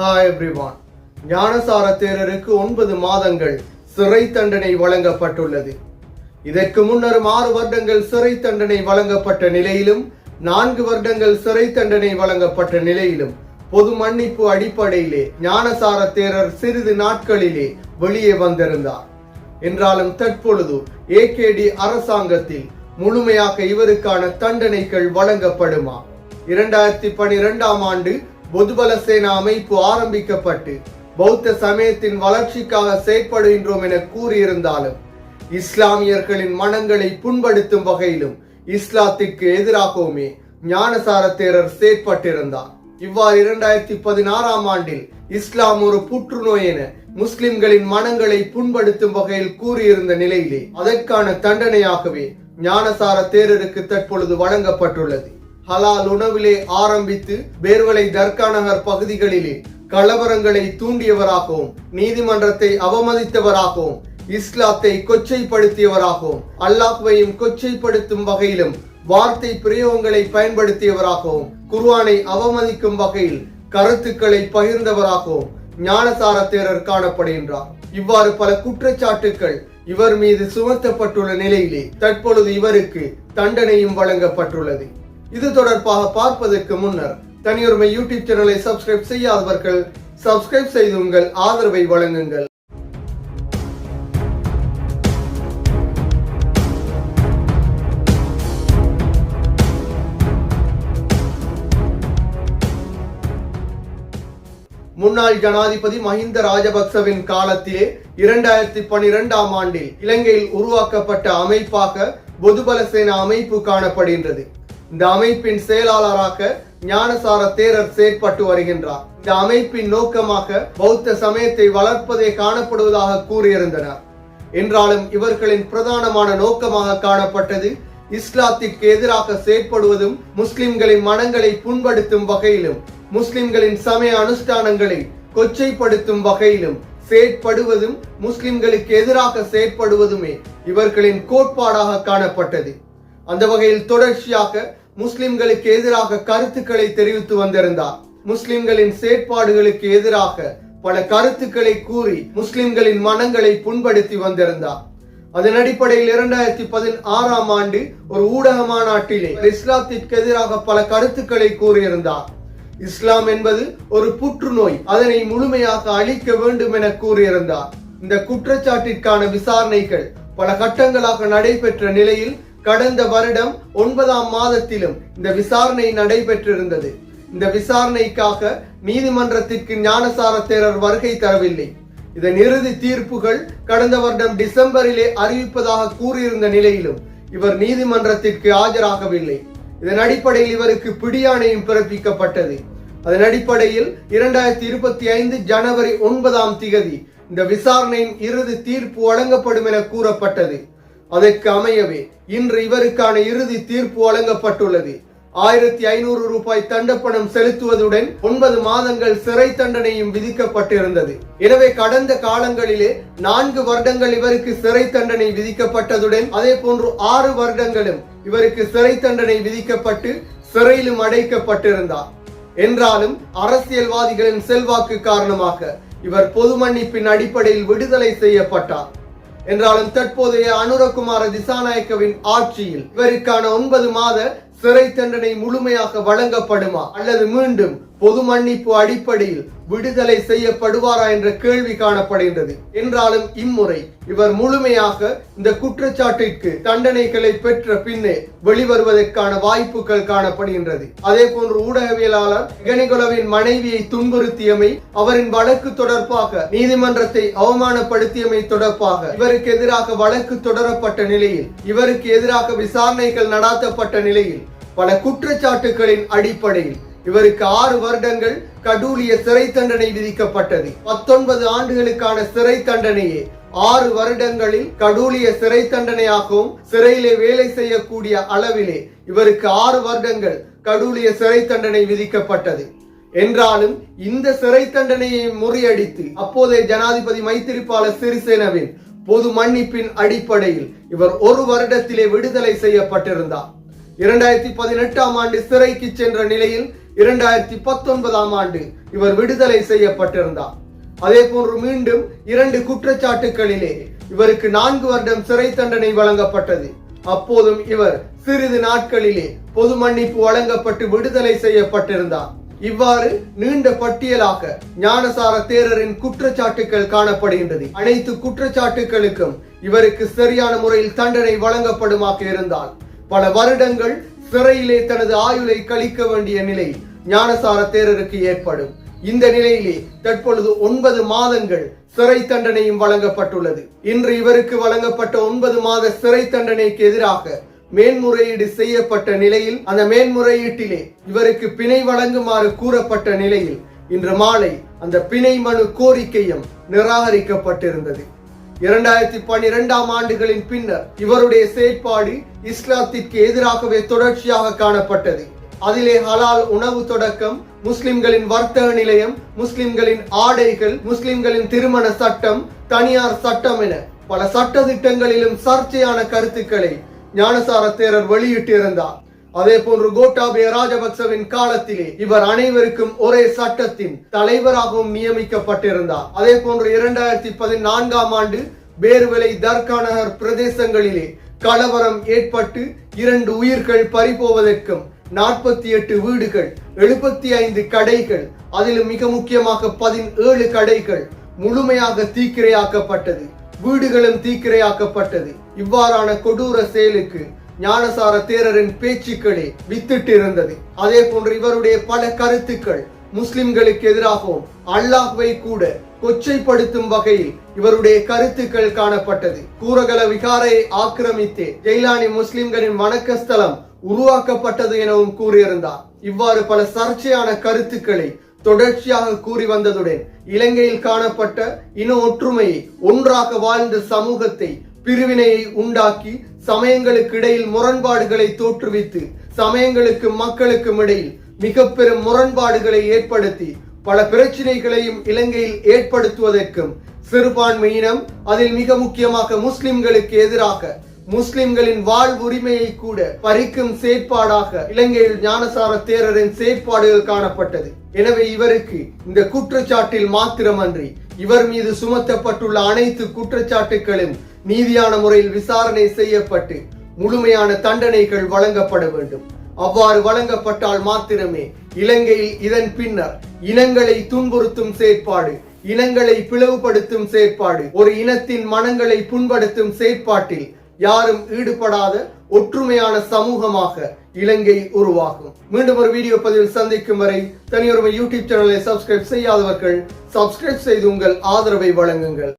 Hi everyone Gnanasara தேரருக்கு ஒன்பது மாதங்கள் சிறை தண்டனை வழங்கப்பட்டுள்ளது. இதற்கு முன்னர் ஆறு வருடங்கள் சிறை தண்டனை வழங்கப்பட்ட நிலையிலும் நான்கு வருடங்கள் சிறை தண்டனை வழங்கப்பட்ட நிலையிலும் பொது மன்னிப்பு அடிப்படையிலே ஞானசார தேரர் சிறிது நாட்களிலே வெளியே வந்திருந்தார். என்றாலும் தற்பொழுது ஏகேடி அரசாங்கத்தில் முழுமையாக இவருக்கான தண்டனைகள் வழங்கப்படுமா? இரண்டாயிரத்தி பனிரெண்டாம் ஆண்டு பொதுபல சேனா அமைப்பு ஆரம்பிக்கப்பட்டு பௌத்த சமயத்தின் வளர்ச்சிக்காக செயற்படுகின்றோம் என கூறியிருந்தாலும் இஸ்லாமியர்களின் மனங்களை புண்படுத்தும் வகையிலும் இஸ்லாத்திற்கு எதிராகவுமே ஞானசார தேரர் செயற்பட்டிருந்தார். இவ்வாறு இரண்டாயிரத்தி பதினாறாம் ஆண்டில் இஸ்லாம் ஒரு புற்றுநோய் என முஸ்லிம்களின் மனங்களை புண்படுத்தும் வகையில் கூறியிருந்த நிலையிலே அதற்கான தண்டனையாகவே ஞானசார தேரருக்கு தற்பொழுது வழங்கப்பட்டுள்ளது. ஹலால் உணவிலே ஆரம்பித்து பேர்வலை தர்கா நகர் பகுதிகளிலே கலவரங்களை தூண்டியவராகவும் நீதிமன்றத்தை அவமதித்தவராகவும் இஸ்லாத்தை கொச்சைப்படுத்தியவராகவும் அல்லாஹ்வையும் கொச்சைப்படுத்தும் வகையிலும் வார்த்தை பிரயோகங்களை பயன்படுத்தியவராகவும் குர்வானை அவமதிக்கும் வகையில் கருத்துக்களை பகிர்ந்தவராகவும் ஞானசார தேரர் காணப்படுகின்றார். இவ்வாறு பல குற்றச்சாட்டுக்கள் இவர் மீது சுமத்தப்பட்டுள்ள நிலையிலே தற்பொழுது இவருக்கு தண்டனையும் வழங்கப்பட்டுள்ளது. இது தொடர்பாக பார்ப்பதற்கு முன்னர் தனியுரிமை யூடியூப் சேனலை சப்ஸ்கிரைப் செய்யாதவர்கள் சப்ஸ்கிரைப் செய்து உங்கள் ஆதரவை வழங்குங்கள். முன்னாள் ஜனாதிபதி மஹிந்த ராஜபக்சவின் காலத்திலே இரண்டாயிரத்தி பனிரெண்டாம் ஆண்டில் இலங்கையில் உருவாக்கப்பட்ட அமைப்பாக பொதுபல சேனா அமைப்பு காணப்படுகின்றது. இந்த அமைப்பின் செயலாளராக ஞானசார தேரர் செயற்பட்டு வருகின்றார். இந்த அமைப்பின் நோக்கமாக பௌத்த சமயத்தை வளர்ப்பதே காணப்படுவதாக கூறியிருந்தனர். என்றாலும் இவர்களின் பிரதானமான நோக்கமாக காணப்பட்டது இஸ்லாத்திற்கு எதிராக செயற்படுவதும் முஸ்லிம்களின் மனங்களை புண்படுத்தும் வகையிலும் முஸ்லிம்களின் சமய அனுஷ்டானங்களை கொச்சைப்படுத்தும் வகையிலும் செயற்படுவதும் முஸ்லிம்களுக்கு எதிராக செயற்படுவதுமே இவர்களின் கோட்பாடாக காணப்பட்டது. அந்த வகையில் தொடர்ச்சியாக முஸ்லிம்களுக்கு எதிராக கருத்துக்களை தெரிவித்து வந்திருந்தார். முஸ்லிம்களின் செயற்பாடுகளுக்கு எதிராக பல கருத்துக்களை கூறி முஸ்லிம்களின் மனங்களை புண்படுத்தி வந்திருந்தார். அதன் அடிப்படையில் இரண்டாயிரத்தி பதினாறாம் ஆண்டு ஒரு ஊடக மாநாட்டிலே இஸ்லாத்திற்கு எதிராக பல கருத்துக்களை கூறியிருந்தார். இஸ்லாம் என்பது ஒரு புற்றுநோய் அதனை முழுமையாக அழிக்க வேண்டும் என கூறியிருந்தார். இந்த குற்றச்சாட்டிற்கான விசாரணைகள் பல கட்டங்களாக நடைபெற்ற நிலையில் கடந்த வருடம் ஒன்பதாம் மாதத்திலும் இந்த விசாரணை நடைபெற்றிருந்தது. இந்த விசாரணைக்காக நீதிமன்றத்திற்கு ஞானசார தேரர் வருகை தரவில்லை. இதன் இறுதி தீர்ப்புகள் கடந்த வருடம் டிசம்பரிலே அறிவிப்பதாக கூறியிருந்த நிலையிலும் இவர் நீதிமன்றத்திற்கு ஆஜராகவில்லை. இதன் அடிப்படையில் இவருக்கு பிடியாணையும் பிறப்பிக்கப்பட்டது. அதன் அடிப்படையில் இரண்டாயிரத்தி இருபத்தி ஐந்து ஜனவரி ஒன்பதாம் திகதி இந்த விசாரணையின் இறுதி தீர்ப்பு வழங்கப்படும் என கூறப்பட்டது. அதற்கு அமையவே இன்று இவருக்கான இறுதி தீர்ப்பு வழங்கப்பட்டுள்ளது. ஆயிரத்தி ஐநூறு ரூபாய் தண்டப்பணம் செலுத்துவதுடன் ஒன்பது மாதங்கள் சிறை தண்டனையும் விதிக்கப்பட்டிருந்தது. எனவே கடந்த காலங்களிலே நான்கு வருடங்கள் இவருக்கு சிறை தண்டனை விதிக்கப்பட்டதுடன் அதே போன்று ஆறு வருடங்களும் இவருக்கு சிறை தண்டனை விதிக்கப்பட்டு சிறையிலும் அடைக்கப்பட்டிருந்தார். என்றாலும் அரசியல்வாதிகளின் செல்வாக்கு காரணமாக இவர் பொது மன்னிப்பின் அடிப்படையில் விடுதலை செய்யப்பட்டார். என்றாலும் தற்போதைய அனுரகுமார திசாநாயக்கவின் ஆட்சியில் இவருக்கான ஒன்பது மாத சிறை தண்டனை முழுமையாக வழங்கப்படுமா? அல்லது மீண்டும் பொது மன்னிப்பு அடிப்படையில் விடுதலை செய்யப்படுவாரா என்ற கேள்வி காணப்படுகின்றது. என்றாலும் இம்முறை இவர் முழுமையாக இந்த குற்றச்சாட்டிற்கு தண்டனைகளை பெற்ற பின்னே வெளிவருவதற்கான வாய்ப்புகள் காணப்படுகின்றது. அதே போன்று ஊடகவியலாளர் கணிகுலவின் மனைவியை துன்புறுத்தியமை அவரின் வழக்கு தொடர்பாக நீதிமன்றத்தை அவமானப்படுத்தியமை தொடர்பாக இவருக்கு எதிராக வழக்கு தொடரப்பட்ட நிலையில் இவருக்கு எதிராக விசாரணைகள் நடாத்தப்பட்ட நிலையில் பல குற்றச்சாட்டுகளின் அடிப்படையில் இவருக்கு ஆறு வருடங்கள் கடூலிய சிறை தண்டனை விதிக்கப்பட்டது. பத்தொன்பது ஆண்டுகளுக்கான சிறை தண்டனையே. ஆறு வருடங்களில் கடூலிய சிறை தண்டனையாகவும் சிறையிலே வேலை செய்யக்கூடிய அளவிலே இவருக்கு ஆறு வருடங்கள் கடூலிய சிறை தண்டனை விதிக்கப்பட்டது. என்றாலும் இந்த சிறை தண்டனையை முறியடித்து அப்போதைய ஜனாதிபதி மைத்திரிபால சிறிசேனவின் பொது மன்னிப்பின் அடிப்படையில் இவர் ஒரு வருடத்திலே விடுதலை செய்யப்பட்டிருந்தார். இரண்டாயிரத்தி பதினெட்டாம் ஆண்டு சிறைக்கு சென்ற நிலையில் இரண்டாயிரத்தி பத்தொன்பதாம் ஆண்டு இவர் விடுதலை செய்யப்பட்டிருந்தார். அதே போன்று மீண்டும் இரண்டு குற்றச்சாட்டுகளிலே இவருக்கு நான்கு வருடம் சிறை தண்டனை வழங்கப்பட்டது. அப்போதும் இவர் சிறிது நாட்களிலே பொது மன்னிப்பு வழங்கப்பட்டு விடுதலை செய்யப்பட்டிருந்தார். இவ்வாறு நீண்ட பட்டியலாக ஞானசார தேரரின் குற்றச்சாட்டுகள் காணப்படுகின்றது. அனைத்து குற்றச்சாட்டுகளுக்கும் இவருக்கு சரியான முறையில் தண்டனை வழங்கப்படுமாக இருந்தால் பல வருடங்கள் சிறையிலே தனது ஆயுளை கழிக்க வேண்டிய நிலை ஞானசார தேரருக்கு ஏற்படும். இந்த நிலையிலே தற்பொழுது ஒன்பது மாதங்கள் சிறை தண்டனையும் வழங்கப்பட்டுள்ளது. இன்று இவருக்கு வழங்கப்பட்ட ஒன்பது மாத சிறை தண்டனைக்கு எதிராக மேன்முறையீடு செய்யப்பட்ட நிலையில் அந்த மேன்முறையீட்டிலே இவருக்கு பிணை வழங்குமாறு கூறப்பட்ட நிலையில் இன்று மாலை அந்த பிணை மனு கோரிக்கையும் நிராகரிக்கப்பட்டிருந்தது. இரண்டாயிரத்தி பன்னிரெண்டாம் ஆண்டுகளின் பின்னர் இவருடைய செயற்பாடு இஸ்லாத்திற்கு எதிராகவே தொடர்ச்சியாக காணப்பட்டது. அதிலே ஹலால் உணவு தொடக்கம் முஸ்லிம்களின் வர்த்தக நிலையம் முஸ்லிம்களின் ஆடைகள் முஸ்லிம்களின் திருமண சட்டம் தனியார் சட்டம் என பல சட்ட திட்டங்களிலும் சர்ச்சையான கருத்துக்களை ஞானசார தேரர் வெளியிட்டிருந்தார். அதே போன்று கோட்டாபய ராஜபக்சவின் காலத்திலே இவர் அனைவருக்கும் ஒரே சட்டத்தின் தலைவராகவும் நியமிக்கப்பட்டிருந்தார். அதே போன்று இரண்டாயிரத்தி பதினான்காம் ஆண்டு பேர்வலை தர்காநகர் பிரதேசங்களிலே கலவரம் ஏற்பட்டு இரண்டு உயிர்கள் பறிபோவதற்கும் நாற்பத்தி எட்டு வீடுகள் எழுபத்தி ஐந்து கடைகள் அதிலும் மிக முக்கியமாக பதினேழு கடைகள் முழுமையாக தீக்கிரையாக்கப்பட்டது. வீடுகளும் தீக்கிரையாக்கப்பட்டது. இவ்வாறான கொடூர செயலுக்கு ஞானசார தேரரின் பேச்சுக்களே வித்திட்டு இருந்தது அதே போன்று இவருடைய பல கருத்துக்கள் முஸ்லிம்களுக்கு எதிராகவும் அல்லாஹ்வை கூட கொச்சைப்படுத்தும் வகையில் இவருடைய கருத்துக்கள் காணப்பட்டது. கூரகல விகாரையை ஆக்கிரமித்து ஜெயிலானி முஸ்லிம்களின் வணக்கஸ்தலம் உருவாக்கப்பட்டது எனவும் கூறியிருந்தார். இவ்வாறு பல சர்ச்சையான கருத்துக்களை தொடர்ச்சியாக கூறி வந்ததுடன் இலங்கையில் காணப்பட்ட இன ஒற்றுமையை ஒன்றாக வாழ்ந்த சமூகத்தை பிரிவினையை உண்டாக்கி சமயங்களுக்கு இடையில் முரண்பாடுகளை தோற்றுவித்து சமயங்களுக்கு மக்களுக்கும் இடையில் மிக பெரும் முரண்பாடுகளை ஏற்படுத்தி பல பிரச்சனைகளையும் இலங்கையில் ஏற்படுத்துவதற்கும் சிறுபான்மையினம் அதில் மிக முக்கியமாக முஸ்லிம்களுக்கு எதிராக முஸ்லிம்களின் வாழ்வுரிமையை கூட பறிக்கும் செயற்பாடாக இலங்கையில் ஞானசார தேரரின் செயற்பாடுகள் காணப்பட்டது. எனவே இவருக்கு இந்த குற்றச்சாட்டில் மாத்திரமன்றி இவர் மீது சுமத்தப்பட்டுள்ள அனைத்து குற்றச்சாட்டுகளும் நீதியான முறையில் விசாரணை செய்யப்பட்டு முழுமையான தண்டனைகள் வழங்கப்பட வேண்டும். அவ்வாறு வழங்கப்பட்டால் மாத்திரமே இலங்கையில் இதன் பின்னர் இனங்களை துன்புறுத்தும் செயற்பாடு இனங்களை பிளவுபடுத்தும் செயற்பாடு ஒரு இனத்தின் மனங்களை புண்படுத்தும் செயற்பாட்டில் யாரும் ஈடுபடாத ஒற்றுமையான சமூகமாக இலங்கை உருவாகும். மீண்டும் ஒரு வீடியோ பதிவில் சந்திக்கும் வரை தனியொருமை யூடியூப் சேனலை சப்ஸ்கிரைப் செய்யாதவர்கள் சப்ஸ்கிரைப் செய்து உங்கள் ஆதரவை வழங்குங்கள்.